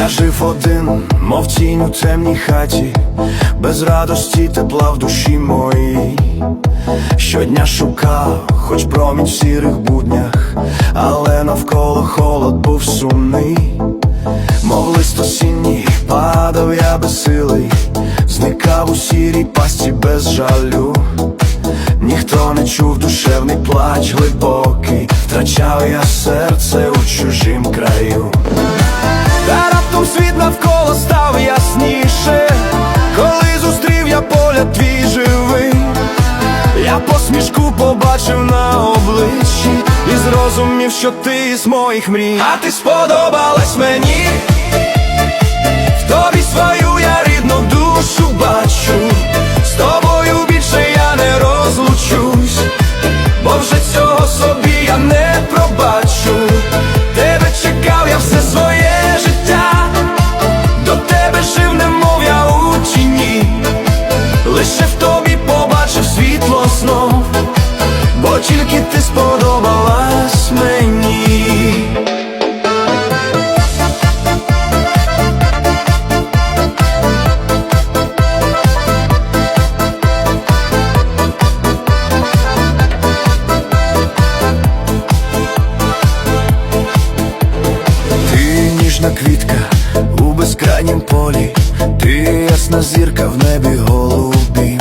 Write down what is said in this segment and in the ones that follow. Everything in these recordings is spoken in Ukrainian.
Я жив один, мов тінь у темній хаті, без радості тепла в душі моїй. Щодня шукав, хоч промінь в сірих буднях, але навколо холод був сумний. Мов лист осінній, падав я безсилий, зникав у сірій пасті без жалю. Ніхто не чув душевний плач глибокий, втрачав я серце у чужім краю. Раптом світ навколо став ясніше, коли зустрів я погляд твій живий. Я посмішку побачив на обличчі і зрозумів, що ти з моїх мрій. А ти сподобалась мені, в тобі свою я рідну душу бачу. Ти квітка у безкрайнім полі, ти ясна зірка в небі голубім,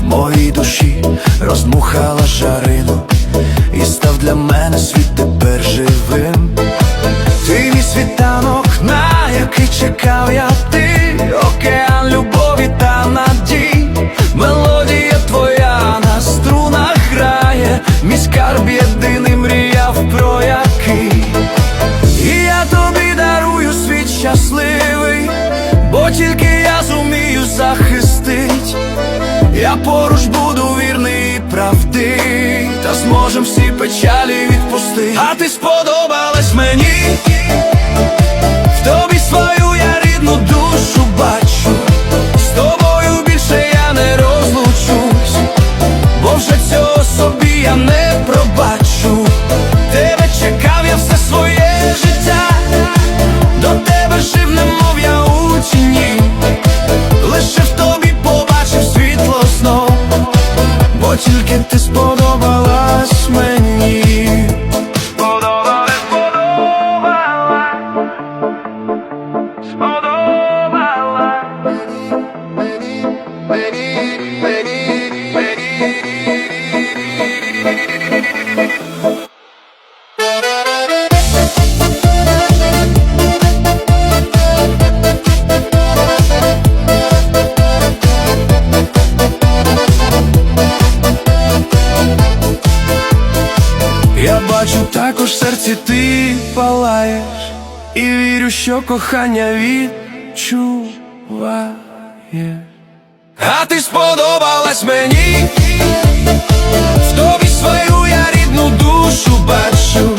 в моїй душі розмухала жарину, Я поруч буду вірний і правдивий, та зможем всі печалі відпусти. А ти сподобалась мені, тільки ти бачу також в серці ти палаєш, і вірю, що кохання відчуває. А ти сподобалась мені, в тобі свою я рідну душу бачу,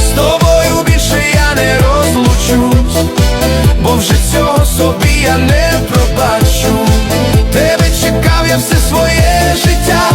з тобою більше я не розлучусь, бо вже цього собі я не пробачу. Тебе чекав я все своє життя,